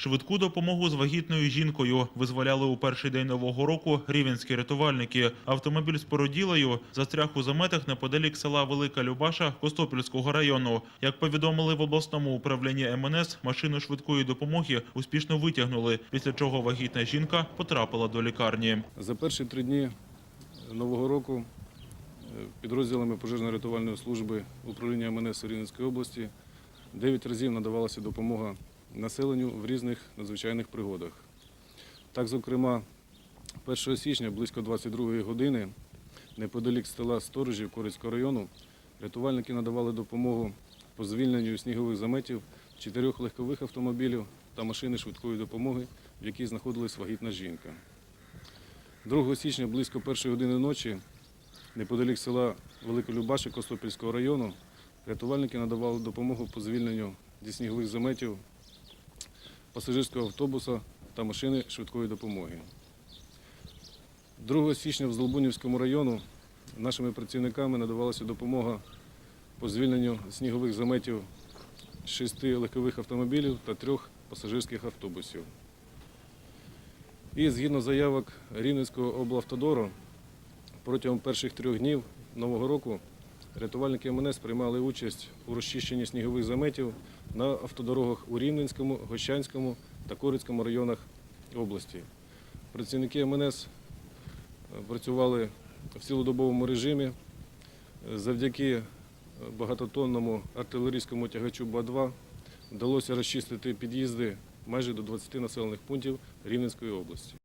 Швидку допомогу з вагітною жінкою визволяли у перший день нового року рівенські рятувальники. Автомобіль з породілею застряг у заметах неподалік села Велика Любаша Костопільського району. Як повідомили в обласному управлінні МНС, машину швидкої допомоги успішно витягнули, після чого вагітна жінка потрапила до лікарні. За перші три дні нового року е, підрозділами пожежно-рятувальної служби управління МНС Рівненської області 9 разів надавалася допомога населенню в різних надзвичайних пригодах. Так, зокрема, 1 січня близько 22 години неподалік села Сторожів Корицького району рятувальники надавали допомогу по звільненню снігових заметів чотирьох легкових автомобілів та машини швидкої допомоги, в якій знаходилась вагітна жінка. 2 січня близько першої години ночі неподалік села Великолюбаши Костопільського району рятувальники надавали допомогу по звільненню зі снігових заметів пасажирського автобуса та машини швидкої допомоги. 2 січня в Золбунівському району нашими працівниками надавалася допомога по звільненню снігових заметів шести легкових автомобілів та трьох пасажирських автобусів. І згідно заявок Рівненського облавтодору, протягом перших трьох днів Нового року рятувальники МНС приймали участь у розчищенні снігових заметів на автодорогах у Рівненському, Гощанському та Корицькому районах області. Працівники МНС е, працювали в цілодобовому режимі. Е, Завдяки е, багатотонному артилерійському тягачу БА-2 вдалося розчистити під'їзди майже до 20 населених пунктів Рівненської області.